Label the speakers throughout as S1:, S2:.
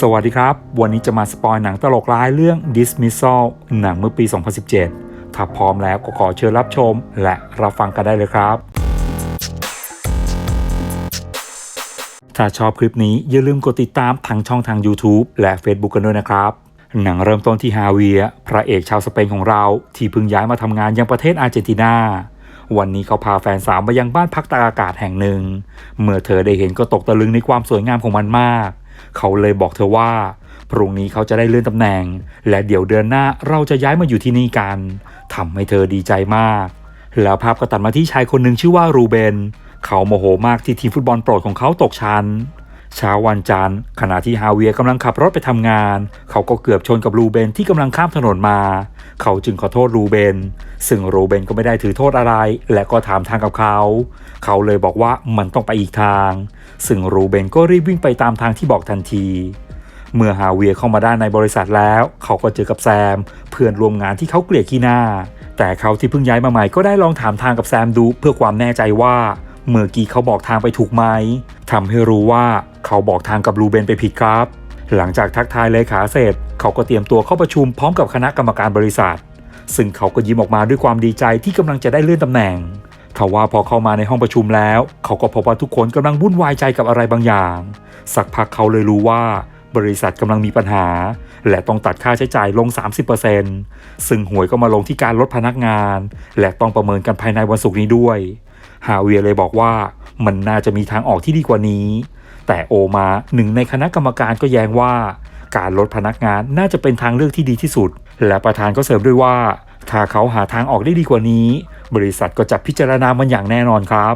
S1: สวัสดีครับ วันนี้จะมาสปอยหนังตลกร้ายเรื่อง Dismissal หนังเมื่อปี 2017 ถ้าพร้อมแล้วก็ขอเชิญรับชม และรับฟังกันได้เลยครับ ถ้าชอบคลิปนี้อย่าลืมกดติดตามทางช่องทาง YouTube และ Facebook กันด้วยนะครับ หนังเริ่มต้นที่ฮาเวีย พระเอกชาวสเปนของเรา ที่เพิ่งย้ายมาทำงานยังประเทศอาร์เจนตินาวันนี้เขาพาแฟนสาวมายังบ้านพักตากอากาศแห่งหนึ่ง เมื่อเธอได้เห็นก็ตกตะลึงในความสวยงามของมันมาก เขาเลยบอกเธอว่า พรุ่งนี้เขาจะได้เลื่อนตำแหน่ง และเดี๋ยวเดือนหน้าเราจะย้ายมาอยู่ที่นี่กันทำให้เธอดีใจมาก แล้วภาพก็ตัดมาที่ชายคนหนึ่งชื่อว่ารูเบน เขาโมโหมากที่ทีมฟุตบอลโปรดของเขาตกชั้น เช้าวันจันทร์ขณะที่ฮาเวียกำลังขับรถไปทำงาน เขาก็เกือบชนกับรูเบนที่กำลังข้ามถนนมา เขาจึงขอโทษรูเบน ซึ่งรูเบนก็ไม่ได้ถือโทษอะไร และก็ถามทางกับเขา เขาเลยบอกว่ามันต้องไปอีกทาง ซึ่งรูเบนก็รีบวิ่งไปตามทางที่บอกทันที เมื่อฮาเวียเข้ามาด้านในบริษัทแล้ว เขาก็เจอกับแซม เพื่อนร่วมงานที่เขาเกลียดขี้หน้า แต่เขาที่เพิ่งย้ายมาใหม่ก็ได้ลองถามทางกับแซมดูเพื่อความแน่ใจว่าเมื่อกี้เขาบอกทางไปถูกไหมทำให้รู้ว่า เขาบอกทางกับรูเบนไปผิดครับ หลังจากทักทายเลขาเสร็จ เขาก็เตรียมตัวเข้าประชุมพร้อมกับคณะกรรมการบริษัท ซึ่งเขาก็ยิ้มออกมาด้วยความดีใจที่กำลังจะได้เลื่อนตำแหน่งทว่าพอเข้ามาในห้องประชุมแล้ว เขาก็พบว่าทุกคนกำลังวุ่นวายใจกับอะไรบางอย่าง สักพักเขาเลยรู้ว่าบริษัทกำลังมีปัญหา และต้องตัดค่าใช้จ่ายลง 30%ซึ่งหวยก็มาลงที่การลดพนักงาน และต้องประเมินกันภายในวันศุกร์นี้ด้วย ฮาเวียเลยบอกว่า มันน่าจะมีทางออกที่ดีกว่านี้ แต่โอมาหนึ่งในคณะกรรมการก็แย้งว่า การลดพนักงานน่าจะเป็นทางเลือกที่ดีที่สุด และประธานก็เสริมด้วยว่า ถ้าเขาหาทางออกได้ดีกว่านี้ บริษัทก็จะพิจารณามันอย่างแน่นอนครับ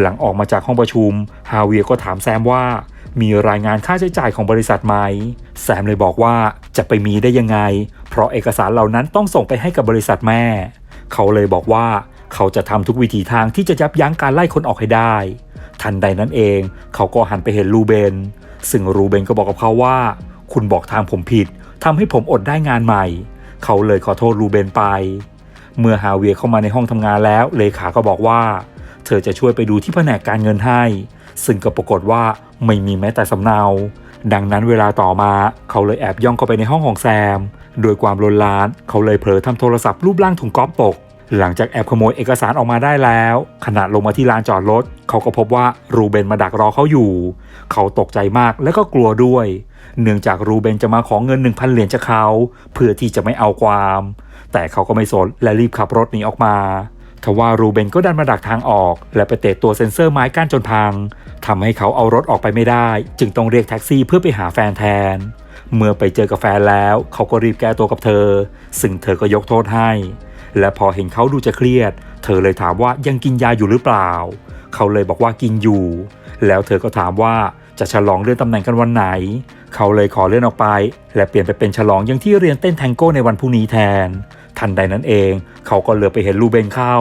S1: หลังออกมาจากห้องประชุมฮาเวียก็ถามแซมว่ามีรายงานค่าใช้จ่ายของบริษัทไหม แซมเลยบอกว่าจะไปมีได้ยังไง เพราะเอกสารเหล่านั้นต้องส่งไปให้กับบริษัทแม่ เขาเลยบอกว่า เขาจะทำทุกวิถีทางที่จะยับยั้งการไล่คนออกให้ได้ ทันใดนั้นเอง เขาก็หันไปเห็นรูเบน ซึ่งรูเบนก็บอกกับเขาว่า คุณบอกทางผมผิดทำให้ผมอดได้งานใหม่ เขาเลยขอโทษรูเบนไป เมื่อฮาเวียเข้ามาในห้องทำงานแล้วเลขาก็บอกว่า เธอจะช่วยไปดูที่แผนกการเงินให้ ซึ่งก็ปรากฏว่าไม่มีแม้แต่สำเนาดังนั้นเวลาต่อมาเขาเลยแอบย่องเข้าไปในห้องของแซม โดยความลนลาน เขาเลยเผลอทำโทรศัพท์รูปร่างถุงก๊อฟตก หลังจากแอบขโมยเอกสารออกมาได้แล้ว ขณะลงมาที่ลานจอดรถเขาก็พบว่ารูเบนมาดักรอเขาอยู่ เขาตกใจมากและก็กลัวด้วย เนื่องจากรูเบนจะมาขอเงิน 1,000 เหรียญจากเขา เพื่อที่จะไม่เอาความ แต่เขาก็ไม่สนและรีบขับรถหนีออกมาทว่ารูเบนก็ดันมาดักทางออก และไปเตะตัวเซ็นเซอร์ไม้กั้นจนพังทำให้เขาเอารถออกไปไม่ได้ จึงต้องเรียกแท็กซี่เพื่อไปหาแฟนแทน เมื่อไปเจอกับแฟนแล้ว เขาก็รีบแก้ตัวกับเธอ ซึ่งเธอก็ยกโทษให้ และพอเห็นเขาดูจะเครียด เธอเลยถามว่ายังกินยาอยู่หรือเปล่า เขาเลยบอกว่ากินอยู่ แล้วเธอก็ถามว่าจะฉลองเลื่อนตำแหน่งกันวันไหน เขาเลยขอเลื่อนออกไป และเปลี่ยนไปเป็นฉลองยังที่เรียนเต้นแทงโก้ในวันพรุ่งนี้แทน ทันใดนั้นเอง เขาก็เหลือไปเห็นลูเบนเข้า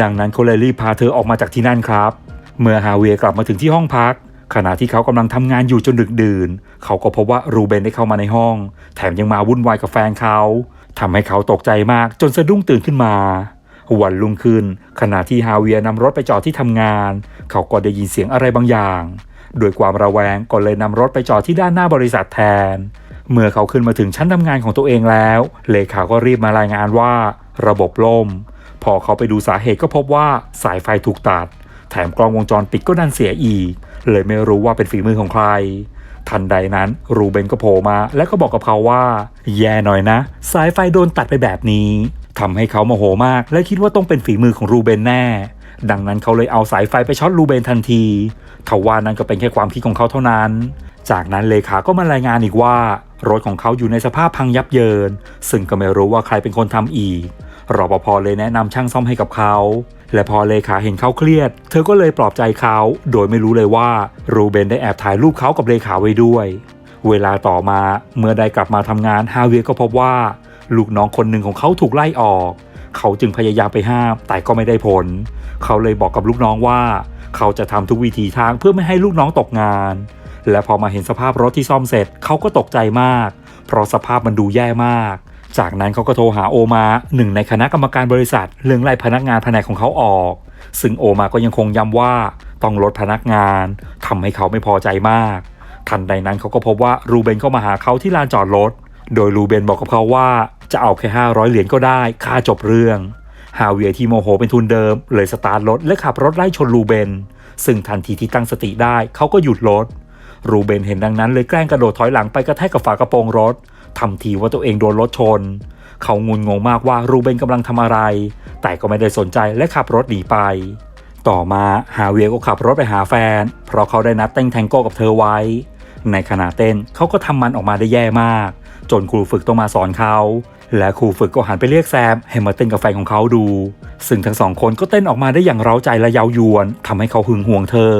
S1: ดังนั้นเขาเลยรีบพาเธอออกมาจากที่นั่นครับ เมื่อฮาเวียกลับมาถึงที่ห้องพัก ขณะที่เขากำลังทำงานอยู่จนดึกดื่น เขาก็พบว่ารูเบนได้เข้ามาในห้อง แถมยังมาวุ่นวายกับแฟนเขา ทำให้เขาตกใจมากจนสะดุ้งตื่นขึ้นมา วันรุ่งขึ้น ขณะที่ฮาเวียนำรถไปจอดที่ทำงาน เขาก็ได้ยินเสียงอะไรบางอย่าง โดยความระแวงก็เลยนำรถไปจอดที่ด้านหน้าบริษัทแทน เมื่อเขาขึ้นมาถึงชั้นทำงานของตัวเองแล้ว เลขาก็รีบมารายงานว่า ระบบล่ม พอเขาไปดูสาเหตุก็พบว่าสายไฟถูกตัด แถมกล้องวงจรปิดก็ดันเสียอีก เลยไม่รู้ว่าเป็นฝีมือของใคร ทันใดนั้น รูเบนก็โผล่มาและก็บอกกับเขาว่า แย่หน่อยนะ สายไฟโดนตัดไปแบบนี้ทำให้เขาโมโหมาก และคิดว่าต้องเป็นฝีมือของรูเบนแน่ ดังนั้นเขาเลยเอาสายไฟไปช็อตรูเบนทันทีทว่านั้นก็เป็นแค่ความคิดของเขาเท่านั้น จากนั้นเลขาก็มารายงานอีกว่ารถของเขาอยู่ในสภาพพังยับเยิน ซึ่งก็ไม่รู้ว่าใครเป็นคนทำอีกรปภเลยแนะนำช่างซ่อมให้กับเขา และพอเลขาเห็นเขาเครียด เธอก็เลยปลอบใจเขา โดยไม่รู้เลยว่ารูเบนได้แอบถ่ายรูปเขากับเลขาไว้ด้วย เวลาต่อมาเมื่อได้กลับมาทำงานฮาเวียก็พบว่า ลูกน้องคนหนึ่งของเขาถูกไล่ออก เขาจึงพยายามไปห้าม แต่ก็ไม่ได้ผล เขาเลยบอกกับลูกน้องว่า เขาจะทำทุกวิถีทางเพื่อไม่ให้ลูกน้องตกงาน และพอมาเห็นสภาพรถที่ซ่อมเสร็จเขาก็ตกใจมาก เพราะสภาพมันดูแย่มาก จากนั้นเขาก็โทรหาโอมาหนึ่งในคณะกรรมการบริษัทเรื่องไล่พนักงานแผนกของเขาออก ซึ่งโอมาก็ยังคงย้ำว่าต้องลดพนักงานทำให้เขาไม่พอใจมาก ทันใดนั้นเขาก็พบว่ารูเบนเข้ามาหาเขาที่ลานจอดรถโดยรูเบนบอกกับเขาว่าจะเอาแค่ 500 เหรียญก็ได้ค่าจบเรื่องฮาเวียที่โมโหเป็นทุนเดิม เลยสตาร์ทรถและขับรถไล่ชนรูเบน ซึ่งทันทีที่ตั้งสติได้เขาก็หยุดรถรูเบนเห็นดังนั้นเลยแกล้งกระโดดถอยหลังไปกระแทกกับฝากระโปรงรถ ทำทีว่าตัวเองโดนรถชน เขางุนงงมากว่ารูเบนกำลังทำอะไร แต่ก็ไม่ได้สนใจและขับรถหนีไป ต่อมาฮาเวียก็ขับรถไปหาแฟน เพราะเขาได้นัดเต้นแทงโก้กับเธอไว้ ในขณะเต้นเขาก็ทำมันออกมาได้แย่มาก จนครูฝึกต้องมาสอนเขาและครูฝึกก็หันไปเรียกแซมให้มาเต้นกับแฟนของเขาดู ซึ่งทั้งสองคนก็เต้นออกมาได้อย่างเร้าใจและเยาวยวนทำให้เขาหึงหวงเธอ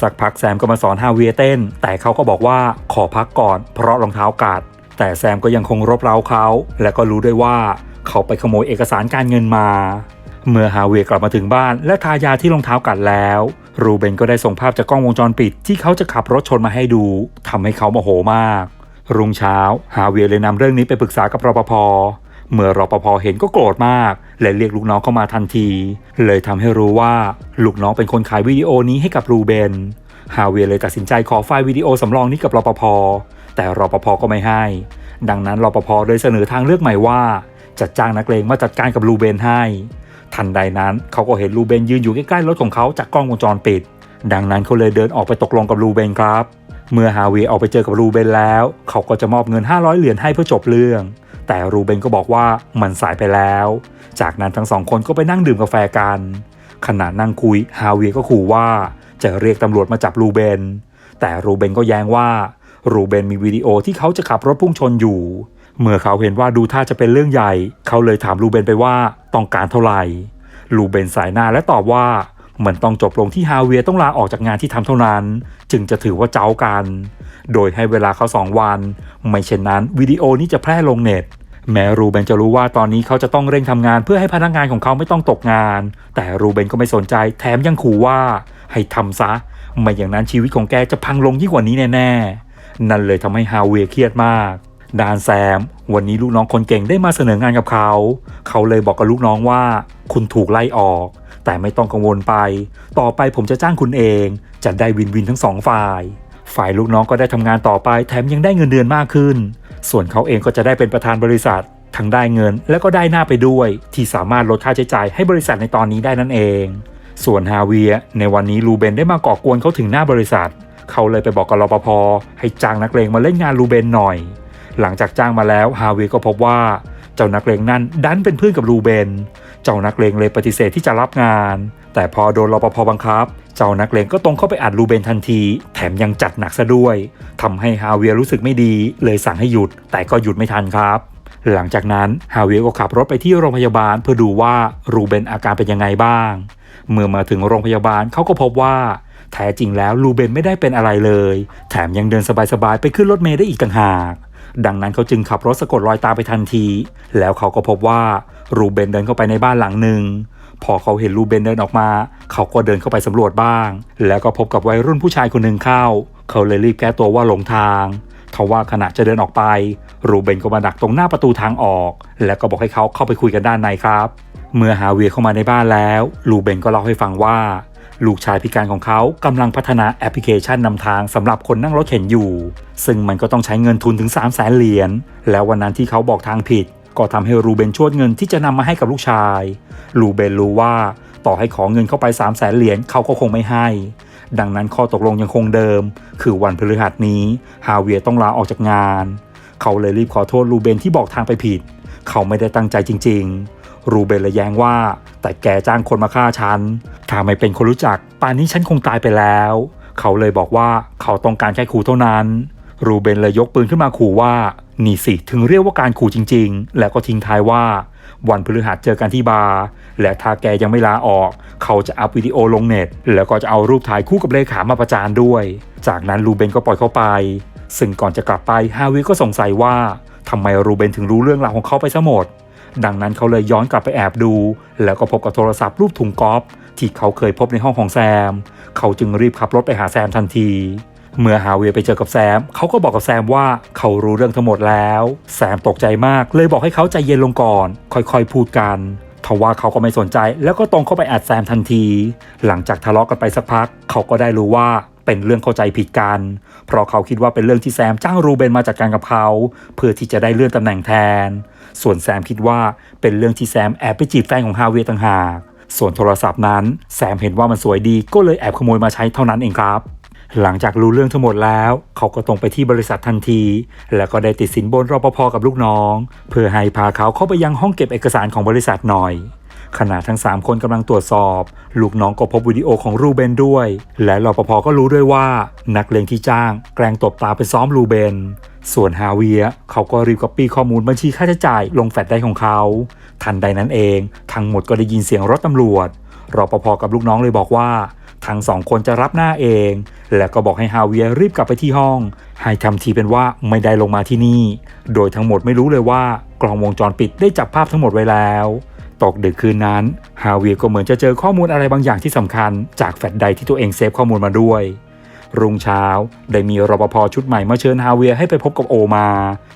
S1: สักพักแซมก็มาสอนฮาเวียเต้น แต่เขาก็บอกว่าขอพักก่อนเพราะรองเท้ากัด แต่แซมก็ยังคงรบเร้าเขา และก็รู้ด้วยว่าเขาไปขโมยเอกสารการเงินมา เมื่อฮาเวียกลับมาถึงบ้าน และทายาที่รองเท้ากัดแล้ว รูเบนก็ได้ส่งภาพจากกล้องวงจรปิด ที่เขาจะขับรถชนมาให้ดูทำให้เขาโมโหมาก รุ่งเช้าฮาเวียเลยนำเรื่องนี้ไปปรึกษากับรปภเมื่อรอปภเห็นก็โกรธมาก และเรียกลูกน้องเข้ามาทันที เลยทำให้รู้ว่าลูกน้องเป็นคนขายวิดีโอนี้ให้กับรูเบนฮาเวียเลยตัดสินใจขอไฟล์วิดีโอสำรองนี้กับรปภ แต่รปภก็ไม่ให้ ดังนั้นรปภเลยเสนอทางเลือกใหม่ว่า จะจ้างนักเลงมาจัดการกับรูเบนให้ ทันใดนั้นเขาก็เห็นรูเบนยืนอยู่ใกล้ๆรถของเขาจากกล้องวงจรปิด ดังนั้นเขาเลยเดินออกไปตกลงกับรูเบนครับ เมื่อฮาเวียร์ออกไปเจอกับรูเบนแล้ว เขาก็จะมอบเงิน 500 เหรียญให้เพื่อจบเรื่อง แต่รูเบนก็บอกว่ามันสายไปแล้ว จากนั้นทั้งสองคนก็ไปนั่งดื่มกาแฟกันขณะนั่งคุยฮาเวียก็ขู่ว่าจะเรียกตำรวจมาจับรูเบน แต่รูเบนก็แย้งว่า รูเบนมีวิดีโอที่เขาจะขับรถพุ่งชนอยู่ เมื่อเขาเห็นว่าดูท่าจะเป็นเรื่องใหญ่ เขาเลยถามรูเบนไปว่าต้องการเท่าไหร่รูเบนสายหน้าและตอบว่ามันต้องจบลงที่ฮาเวียต้องลาออกจากงานที่ทำเท่านั้น จึงจะถือว่าเจ้ากัน โดยให้เวลาเขาสองวัน ไม่เช่นนั้นวิดีโอนี้จะแพร่ลงเน็ต แม้รูเบนจะรู้ว่าตอนนี้เขาจะต้องเร่งทำงานเพื่อให้พนักงานของเขาไม่ต้องตกงาน แต่รูเบนก็ไม่สนใจแถมยังขู่ว่า ให้ทำซะ ไม่อย่างนั้นชีวิตของแกจะพังลงยิ่งกว่านี้แน่ๆ นั่นเลยทำให้ฮาเวียเครียดมากดานแซม วันนี้ลูกน้องคนเก่งได้มาเสนองานกับเขา เขาเลยบอกกับลูกน้องว่า คุณถูกไล่ออก แต่ไม่ต้องกังวลไป ต่อไปผมจะจ้างคุณเอง จะได้วินวินทั้งสองฝ่าย ฝ่ายลูกน้องก็ได้ทำงานต่อไป แถมยังได้เงินเดือนมากขึ้น ส่วนเขาเองก็จะได้เป็นประธานบริษัท ทั้งได้เงินและก็ได้หน้าไปด้วย ที่สามารถลดค่าใช้จ่ายให้บริษัทในตอนนี้ได้นั่นเอง ส่วนฮาเวียในวันนี้ลูเบนได้มาก่อกวนเขาถึงหน้าบริษัท เขาเลยไปบอกกับรปภให้จ้างนักเลงมาเล่นงานลูเบนหน่อย หลังจากจ้างมาแล้วฮาเวียร์ก็พบว่าเจ้านักเลงนั่นดันเป็นเพื่อนกับลูเบน เจ้านักเลงเลยปฏิเสธที่จะรับงาน แต่พอโดนรปภบังคับ เจ้านักเลงก็ตรงเข้าไปอัดลูเบนทันที แถมยังจัดหนักซะด้วยทำให้ฮาเวียร์รู้สึกไม่ดี เลยสั่งให้หยุด แต่ก็หยุดไม่ทันครับ หลังจากนั้นฮาเวียก็ขับรถไปที่โรงพยาบาลเพื่อดูว่ารูเบนอาการเป็นยังไงบ้าง เมื่อมาถึงโรงพยาบาลเขาก็พบว่า แท้จริงแล้วลูเบนไม่ได้เป็นอะไรเลย แถมยังเดินสบายๆ ไปขึ้นรถเมล์ได้อีกต่างหาก ดังนั้นเขาจึงขับรถสะกดรอยตามไปทันที แล้วเขาก็พบว่ารูเบนเดินเข้าไปในบ้านหลังหนึ่งพอเขาเห็นรูเบนเดินออกมา เขาก็เดินเข้าไปสำรวจบ้าง แล้วก็พบกับวัยรุ่นผู้ชายคนหนึ่งเข้า เขาเลยรีบแก้ตัวว่าหลงทางทว่าขณะจะเดินออกไป รูเบนก็มาดักตรงหน้าประตูทางออก แล้วก็บอกให้เขาเข้าไปคุยกันด้านในครับ เมื่อฮาเวียเข้ามาในบ้านแล้วลูเบนก็เล่าให้ฟังว่า ลูกชายพิการของเขากำลังพัฒนาแอปพลิเคชันนำทางสำหรับคนนั่งรถเข็นอยู่ ซึ่งมันก็ต้องใช้เงินทุนถึง 3 0 0แสนเหรียญ แล้ววันนั้นที่เขาบอกทางผิด ก็ทำให้รูเบนชวดเงินที่จะนำมาให้กับลูกชาย รูเบนรู้ว่าต่อให้ขอเงินเข้าไป 3 0 0แสนเหรียญเขาก็คงไม่ให้ ดังนั้นข้อตกลงยังคงเดิม คือวันพฤหัสนี้ฮาเวียต้องลาออกจากงาน เขาเลยรีบขอโทษรูเบนที่บอกทางไปผิด เขาไม่ได้ตั้งใจจริง ๆ รูเบนเลยแย้งว่า แต่แกจ้างคนมาฆ่าฉัน ถ้าไม่เป็นคนรู้จัก ป่านนี้ฉันคงตายไปแล้ว เขาเลยบอกว่าเขาต้องการแค่ขู่เท่านั้น รูเบนเลยยกปืนขึ้นมาขู่ว่านี่สิถึงเรียกว่าการขู่จริง ๆ แล้วก็ทิ้งท้ายว่า วันพฤหัสเจอกันที่บาร์และถ้าแกยังไม่ลาออก เขาจะอัพวิดีโอลงเน็ต แล้วก็จะเอารูปถ่ายคู่กับเลขามาประจานด้วย จากนั้นรูเบนก็ปล่อยเขาไป ซึ่งก่อนจะกลับไปฮาวิก็สงสัยว่าทำไมรูเบนถึงรู้เรื่องราวของเขาไปซะหมด ดังนั้นเขาเลยย้อนกลับไปแอบดู แล้วก็พบกับโทรศัพท์รูปถุงกอล์ฟที่เขาเคยพบในห้องของแซม เขาจึงรีบขับรถไปหาแซมทันที เมื่อฮาเวียไปเจอกับแซม เขาก็บอกกับแซมว่าเขารู้เรื่องทั้งหมดแล้ว แซมตกใจมาก เลยบอกให้เขาใจเย็นลงก่อน ค่อยๆ พูดกันทว่าเขาก็ไม่สนใจ แล้วก็ตรงเข้าไปอัดแซมทันที หลังจากทะเลาะกันไปสักพัก เขาก็ได้รู้ว่าเป็นเรื่องเข้าใจผิดกัน เพราะเขาคิดว่าเป็นเรื่องที่แซมจ้างรูเบนมาจัดการกับเขา เพื่อที่จะได้เลื่อนตำแหน่งแทน ส่วนแซมคิดว่าเป็นเรื่องที่แซมแอบไปจีบแฟนของฮาเวียร์ต่างหาก ส่วนโทรศัพท์นั้น แซมเห็นว่ามันสวยดีก็เลยแอบขโมยมาใช้เท่านั้นเองครับ หลังจากรู้เรื่องทั้งหมดแล้ว เขาก็ตรงไปที่บริษัททันที แล้วก็ได้ติดสินบนรปภกับลูกน้อง เพื่อให้พาเขาเข้าไปยังห้องเก็บเอกสารของบริษัทหน่อย ขณะทั้ง 3 คนกำลังตรวจสอบ ลูกน้องก็พบวิดีโอของรูเบนด้วย และรปภก็รู้ด้วยว่า นักเลงที่จ้าง แกล้งตบตาไปซ้อมรูเบน ส่วนฮาเวียเขาก็รีบก๊อปปี้ข้อมูลบัญชีค่าใช้จ่ายลงแฟลชไดของเขา ทันใดนั้นเอง ทั้งหมดก็ได้ยินเสียงรถตำรวจรปภกับลูกน้องเลยบอกว่าทั้งสองคนจะรับหน้าเอง และก็บอกให้ฮาเวียรีบกลับไปที่ห้อง ให้ทำทีเป็นว่าไม่ได้ลงมาที่นี่ โดยทั้งหมดไม่รู้เลยว่ากล้องวงจรปิดได้จับภาพทั้งหมดไว้แล้ว ตกดึกคืนนั้นฮาเวียร์ก็เหมือนจะเจอข้อมูลอะไรบางอย่างที่สำคัญ จากแฟลชไดที่ตัวเองเซฟข้อมูลมาด้วย รุ่งเช้าได้มีรปภชุดใหม่มาเชิญฮาเวียร์ให้ไปพบกับโอมา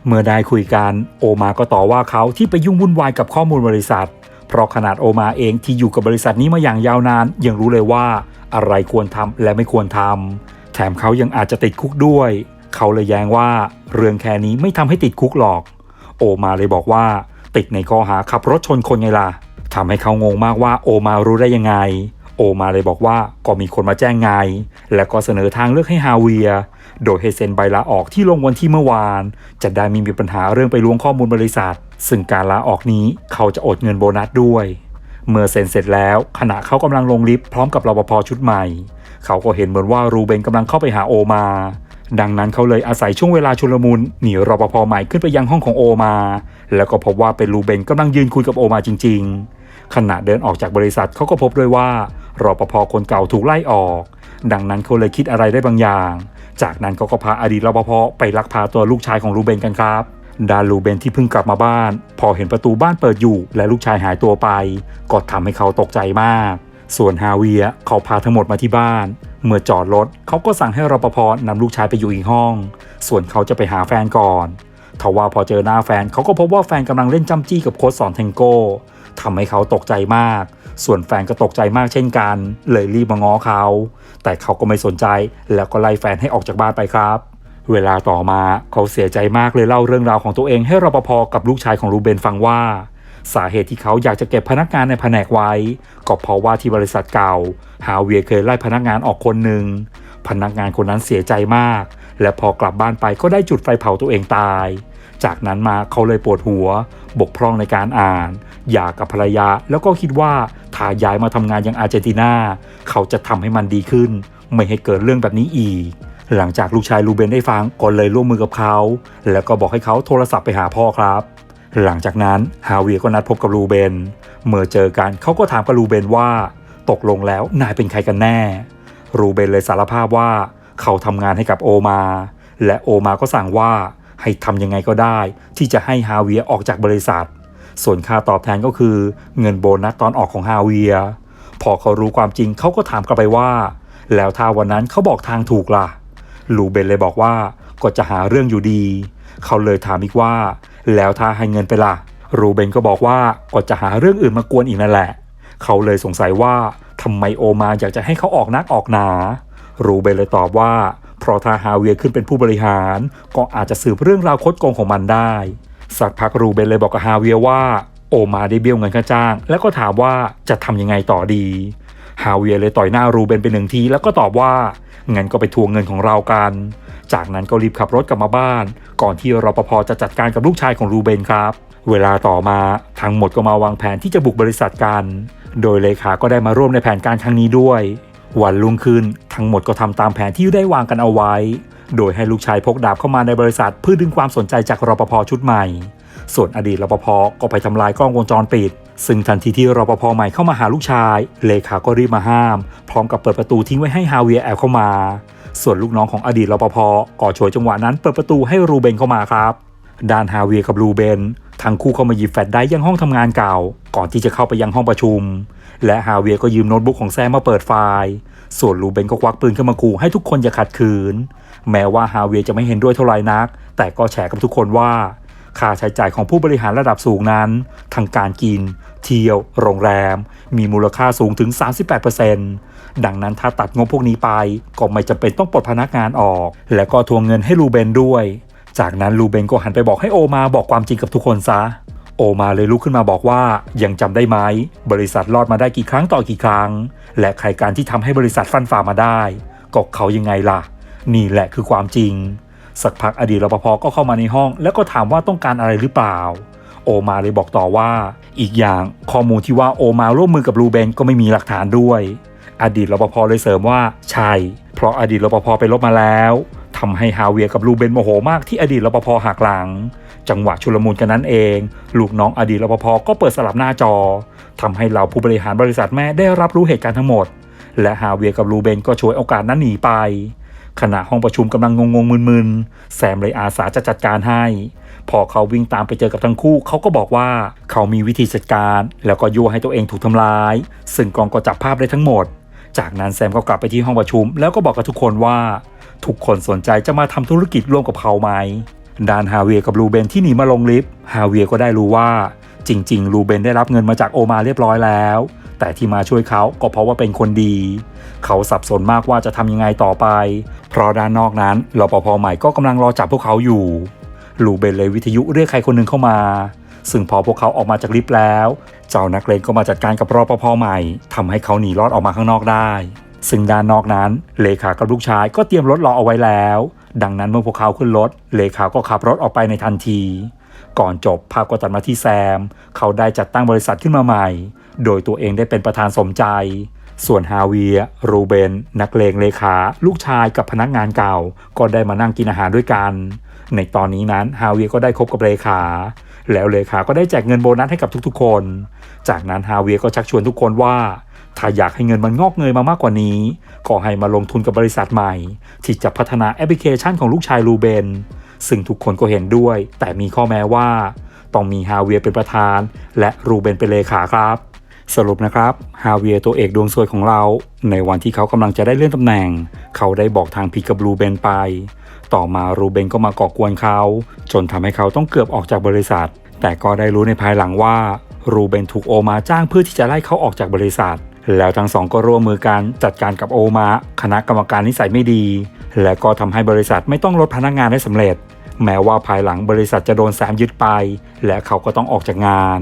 S1: เมื่อได้คุยกันโอมาก็ต่อว่าเขาที่ไปยุ่งวุ่นวายกับข้อมูลบริษัท เพราะขนาดโอมาเองที่อยู่กับบริษัทนี้มาอย่างยาวนาน ยังรู้เลยว่าอะไรควรทำและไม่ควรทำแถมเขายังอาจจะติดคุกด้วย เขาเลยแย้งว่า เรื่องแค่นี้ไม่ทำให้ติดคุกหรอก โอมาเลยบอกว่า ติดในข้อหาขับรถชนคนไงล่ะทำให้เขางงมากว่าโอมารู้ได้ยังไง โอมาเลยบอกว่าก็มีคนมาแจ้งไง และก็เสนอทางเลือกให้ฮาเวีย โดยให้เซ็นใบลาออกที่ลงวันที่เมื่อวาน จะได้มีมีปัญหาเรื่องไปล้วงข้อมูลบริษัท ซึ่งการลาออกนี้เขาจะอดเงินโบนัสด้วย เมื่อเซ็นเสร็จแล้วขณะเขากำลังลงลิฟต์พร้อมกับรปภชุดใหม่ เขาก็เห็นเหมือนว่ารูเบนกำลังเข้าไปหาโอมา ดังนั้นเขาเลยอาศัยช่วงเวลาชุลมุนหนีรปภใหม่ขึ้นไปยังห้องของโอมา แล้วก็พบว่าเป็นรูเบนกำลังยืนคุยกับโอมาจริง ๆ ขณะเดินออกจากบริษัทเขาก็พบด้วยว่ารปภคนเก่าถูกไล่ออก ดังนั้นเขาเลยคิดอะไรได้บางอย่าง จากนั้นเขาก็พาอดีตรปภไปลักพาตัวลูกชายของรูเบนกันครับดานรูเบนที่เพิ่งกลับมาบ้าน พอเห็นประตูบ้านเปิดอยู่ และลูกชายหายตัวไป ก็ทำให้เขาตกใจมาก ส่วนฮาเวียเขาพาทั้งหมดมาที่บ้าน เมื่อจอดรถเขาก็สั่งให้รปภนำลูกชายไปอยู่อีกห้อง ส่วนเขาจะไปหาแฟนก่อนทว่าพอเจอหน้าแฟนเขาก็พบว่าแฟนกำลังเล่นจ้ำจี้กับโค้ชสอนเทงโก้ทำให้เขาตกใจมาก ส่วนแฟนก็ตกใจมากเช่นกัน เลยรีบมาง้อเขา แต่เขาก็ไม่สนใจแล้วก็ไล่แฟนให้ออกจากบ้านไปครับ เวลาต่อมาเขาเสียใจมากเลยเล่าเรื่องราวของตัวเองให้รปภกับลูกชายของรูเบนฟังว่า สาเหตุที่เขาอยากจะเก็บพนักงานในแผนกไว้ ก็เพราะว่าที่บริษัทเก่า ฮาเวียเคยไล่พนักงานออกคนหนึ่ง พนักงานคนนั้นเสียใจมาก และพอกลับบ้านไปก็ได้จุดไฟเผาตัวเองตาย จากนั้นมาเขาเลยปวดหัว บกพร่องในการอ่านอยากกับภรรยาแล้วก็คิดว่าถ้าย้ายมาทำงานยังอาร์เจนตินา เขาจะทำให้มันดีขึ้น ไม่ให้เกิดเรื่องแบบนี้อีก หลังจากลูกชายลูเบนได้ฟังก็เลยร่วมมือกับเขา แล้วก็บอกให้เขาโทรศัพท์ไปหาพ่อครับ หลังจากนั้นฮาเวียก็นัดพบกับลูเบน เมื่อเจอกันเขาก็ถามกับลูเบนว่า ตกลงแล้วนายเป็นใครกันแน่ รูเบนเลยสารภาพว่าเขาทำงานให้กับโอมา และโอมาก็สั่งว่าให้ทำยังไงก็ได้ ที่จะให้ฮาเวียออกจากบริษัท ส่วนค่าตอบแทนก็คือ เงินโบนัสตอนออกของฮาเวีย พอเขารู้ความจริงเขาก็ถามกลับไปว่า แล้วถ้าวันนั้นเขาบอกทางถูกล่ะลูเบนเลยบอกว่าก็จะหาเรื่องอยู่ดี เขาเลยถามอีกว่า แล้วถ้าให้เงินไปล่ะ รูเบนก็บอกว่าก็จะหาเรื่องอื่นมากวนอีกนั่นแหละ เขาเลยสงสัยว่าทำไมโอมาอยากจะให้เขาออกนักออกหนา รูเบนเลยตอบว่า เพราะถ้าฮาเวียขึ้นเป็นผู้บริหาร ก็อาจจะสืบเรื่องราวคดโกงของมันได้ สักพักรูเบนเลยบอกกับฮาเวียว่า โอมาได้เบี้ยวเงินค่าจ้าง แล้วก็ถามว่าจะทำยังไงต่อดี ฮาเวียเลยต่อยหน้ารูเบนไปหนึ่งทีแล้วก็ตอบว่า งั้นก็ไปทวงเงินของเรากัน จากนั้นก็รีบขับรถกลับมาบ้าน ก่อนที่รปภจะจัดการกับลูกชายของรูเบนครับ เวลาต่อมาทั้งหมดก็มาวางแผนที่จะบุกบริษัทกัน โดยเลขาก็ได้มาร่วมในแผนการครั้งนี้ด้วยวันรุ่งขึ้นทั้งหมดก็ทำตามแผนที่ได้วางกันเอาไว้ โดยให้ลูกชายพกดาบเข้ามาในบริษัทเพื่อดึงความสนใจจากรปภชุดใหม่ ส่วนอดีตรปภก็ไปทำลายกล้องวงจรปิด ซึ่งทันทีที่รปภใหม่เข้ามาหาลูกชาย เลขาก็รีบมาห้าม พร้อมกับเปิดประตูทิ้งไว้ให้ฮาเวียแอบเข้ามา ส่วนลูกน้องของอดีตรปภก็ฉวยจังหวะนั้นเปิดประตูให้รูเบนเข้ามาครับด้านฮาเวียกับรูเบนทั้งคู่เข้ามาหยิบแฟลชไดรฟ์ยังห้องทำงานเก่า ก่อนที่จะเข้าไปยังห้องประชุม และฮาเวียก็ยืมโน้ตบุ๊กของแซมมาเปิดไฟล์ส่วนรูเบนก็ควักปืนขึ้นมาขู่ให้ทุกคนอย่าขัดขืน แม้ว่าฮาเวียจะไม่เห็นด้วยเท่าไหร่นัก แต่ก็แฉกับทุกคนว่า ค่าใช้จ่ายของผู้บริหารระดับสูงนั้นทั้งการกิน เที่ยว โรงแรม มีมูลค่าสูงถึง 38%ดังนั้นถ้าตัดงบพวกนี้ไป ก็ไม่จำเป็นต้องปลดพนักงานออก และก็ทวงเงินให้ลูเบนด้วย จากนั้นลูเบนก็หันไปบอกให้โอมาบอกความจริงกับทุกคนซะโอมาเลยลุกขึ้นมาบอกว่ายังจำได้ไหม บริษัทรอดมาได้กี่ครั้งต่อกี่ครั้ง และใครการที่ทำให้บริษัทฟันฝ่ามาได้ก็เขายังไงล่ะ นี่แหละคือความจริง สักพักอดีตรปภก็เข้ามาในห้อง แล้วก็ถามว่าต้องการอะไรหรือเปล่า โอมาเลยบอกต่อว่า อีกอย่างข้อมูลที่ว่าโอมาร่วมมือกับลูเบนก็ไม่มีหลักฐานด้วย อดีตรปภเลยเสริมว่าใช่เพราะอดีตรปภไปลบมาแล้วทำให้ฮาเวียกับลูเบนโมโหมากที่อดีตรปภหักหลัง จังหวะชุลมุนกันนั้นเอง ลูกน้องอดีตรปภก็เปิดสลับหน้าจอทำให้เราผู้บริหารบริษัทแม่ได้รับรู้เหตุการณ์ทั้งหมด และฮาเวียกับลูเบนก็ช่วยโอกาสนั้นหนีไปขณะห้องประชุมกำลังงงๆมึนๆ แซมเลยอาสาจะจัดการให้ พอเขาวิ่งตามไปเจอกับทั้งคู่ เขาก็บอกว่าเขามีวิธีจัดการ แล้วก็ยั่วให้ตัวเองถูกทำร้าย ซึ่งกองก็จับภาพได้ทั้งหมด จากนั้นแซมก็กลับไปที่ห้องประชุม แล้วก็บอกกับทุกคนว่า ทุกคนสนใจจะมาทำธุรกิจร่วมกับเขาไหมดานฮาเวียกับลูเบนที่หนีมาลงลิฟต์ฮาเวียก็ได้รู้ว่า จริง ๆ ลูเบนได้รับเงินมาจากโอมาเรียบร้อยแล้ว แต่ที่มาช่วยเขาก็เพราะว่าเป็นคนดี เขาสับสนมากว่าจะทำยังไงต่อไป เพราะด้านนอกนั้นรปภใหม่ก็กำลังรอจับพวกเขาอยู่ ลูเบนเลยวิทยุเรียกใครคนหนึ่งเข้ามา ซึ่งพอพวกเขาออกมาจากลิฟต์แล้ว เจ้านักเลงก็มาจัดการกับรปภใหม่ทำให้เขาหนีรอดออกมาข้างนอกได้ ซึ่งด้านนอกนั้นเลขากับลูกชายก็เตรียมรถรอเอาไว้แล้ว ดังนั้นเมื่อพวกเขาขึ้นรถเลขาก็ขับรถออกไปในทันที ก่อนจบภาพก็ตัดมาที่แซม เขาได้จัดตั้งบริษัทขึ้นมาใหม่ โดยตัวเองได้เป็นประธานสมใจส่วนฮาเวียร์รูเบน นักเลงเลขา ลูกชายกับพนักงานเก่า ก็ได้มานั่งกินอาหารด้วยกัน ในตอนนี้นั้นฮาเวียก็ได้คบกับเลขา แล้วเลขาก็ได้แจกเงินโบนัสให้กับทุกๆ คน จากนั้นฮาเวียก็ชักชวนทุกคนว่า ถ้าอยากให้เงินมันงอกเงยมามากกว่านี้ ก็ให้มาลงทุนกับบริษัทใหม่ ที่จะพัฒนาแอปพลิเคชันของลูกชายรูเบน ซึ่งทุกคนก็เห็นด้วย แต่มีข้อแม้ว่า ต้องมีฮาเวียเป็นประธาน และรูเบนเป็นเลขาครับสรุปนะครับฮาเวียตัวเอกดวงสวยของเรา ในวันที่เขากำลังจะได้เลื่อนตำแหน่ง เขาได้บอกทางผิดกับรูเบนไป ต่อมารูเบนก็มาก่อกวนเขา จนทำให้เขาต้องเกือบออกจากบริษัท แต่ก็ได้รู้ในภายหลังว่า รูเบนถูกโอมาจ้างเพื่อที่จะไล่เขาออกจากบริษัท แล้วทั้งสองก็ร่วมมือกันจัดการกับโอมาคณะกรรมการนิสัยไม่ดี และก็ทำให้บริษัทไม่ต้องลดพนักงานได้สำเร็จ แม้ว่าภายหลังบริษัทจะโดนแซมยึดไป และเขาก็ต้องออกจากงาน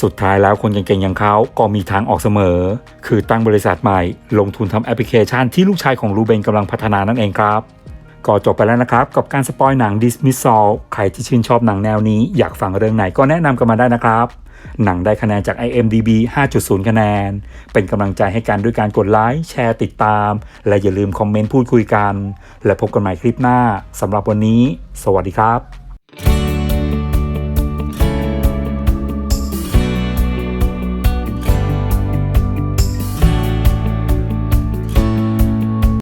S1: สุดท้ายแล้วคนเก่งๆอย่างเขาก็มีทางออกเสมอ คือตั้งบริษัทใหม่ ลงทุนทำแอปพลิเคชันที่ลูกชายของรูเบนกำลังพัฒนานั่นเองครับ ก็จบไปแล้วนะครับ กับการสปอยหนัง Dismissal ใครที่ชื่นชอบหนังแนวนี้อยากฟังเรื่องไหนก็แนะนำกันมาได้นะครับ หนังได้คะแนนจาก IMDB 5.0 คะแนน เป็นกำลังใจให้กันด้วยการกดไลค์แชร์ติดตาม และอย่าลืมคอมเมนต์พูดคุยกัน และพบกันใหม่คลิปหน้าสำหรับวันนี้ สวัสดีครับ